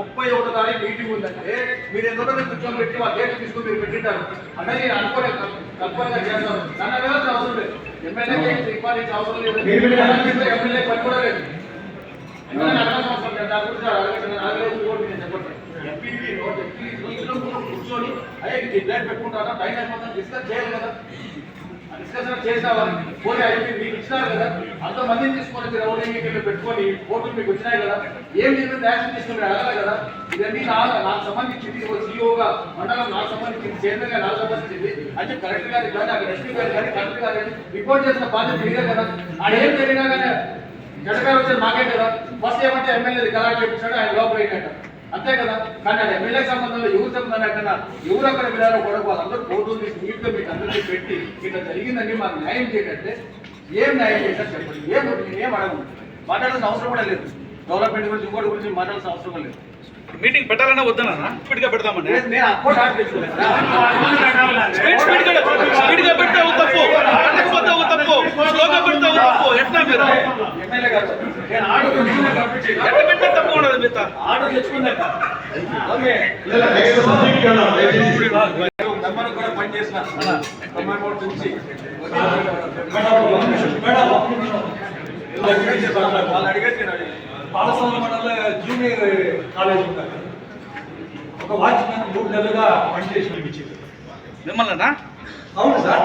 ఇరవై ఒకటో తారీఖు మీటింగ్ ఉందంటే మీరు ఎందుకంటే కూర్చొని పెట్టి వాళ్ళ డేట్ తీసుకుని మీరు పెట్టింటారు. అంటే నేను అనుకోలే తప్పనిగా చేస్తాను. నన్ను అడగాల్సిన అవసరం లేదు. ఎమ్మెల్యేకి ఇవ్వాల్సిన అవసరం లేదు. ఎమ్మెల్యే పని కూడా లేదు. ఎమ్మెల్యే అడగాల్సిన అవసరం లేదు. దాని గురించి అడగలేదు నేను అడగలేదు ఇంకోటి నేను చెప్పట్లేదు. ఎంపీపీ నోట్ ఎంపీ ఇంట్లో కూర్చొని అయ్యే డేట్ పెట్టుకుంటారా? టైం అయిపోతుంది? డిస్కస్ చేయాలి కదా డిస్కషన్ చేసావా పోనీ అయితే మీకు ఇచ్చినారు కదా అంతమందిని తీసుకొని మీరు ఎవరు పెట్టుకొని ఓట్లు మీకు వచ్చినాయి కదా ఏం చేసిన యాక్షన్ తీసుకుని అడగాలి కదా? ఇవన్నీ నా నాకు సంబంధించింది ఒక సీఓగా మండలం నాకు సంబంధించింది చైర్మన్ నాకు సంబంధించింది. అంటే కరెక్ట్ గారి కానీ అక్కడ ఎస్పీ గారు కానీ కలెక్టర్ గారు రిపోర్ట్ చేసిన బాధ్యత మీరే కదా? ఆడ ఏం జరిగినా కానీ జడకారు వచ్చేది మాకే కదా. ఫస్ట్ ఏమంటే ఎమ్మెల్యేది కలెక్టర్ చెప్పించాడు ఆయన లోపల ఏంటంట అంతే కదా? కానీ అది ఎమ్మెల్యే సంబంధంలో ఎవరు సంబంధం ఎక్కడ ఎవరు అక్కడ వెళ్ళారో కూడా వాళ్ళందరూ ఫోటోలు తీసి నీట్గా మీకు అందరికీ పెట్టి ఇట్లా జరిగిందని మాకు న్యాయం చేయకంటే ఏం న్యాయం చేశారు చెప్పండి. ఏం ఏం అడగను. మాట్లాడాల్సిన అవసరం కూడా లేదు. డెవలప్మెంట్ గురించి ఇంకోటి గురించి మాట్లాడాల్సిన అవసరం కూడా లేదు. మీటింగ్ పెట్టాలన్నా వద్దనా పెడతామని నేను- నేను అప్పుడు పెడతావు తప్పు ఎట్లా మీరు? ఎట్లా పెట్టే తప్పు ఉండదు మిగతా. ఆర్డర్ తెచ్చుకున్నాక నెంబర్ కూడా పని చేసిన తొంభై మూడు నుంచి. వాళ్ళు అడిగేసి. పాలసంద్ర మండల జూనియర్ కాలేజ్ ఉంటుంది ఒక వాచ్మెన్ మూడు నెలలుగా పనిచేసి మిమ్మల్ని అవును సార్.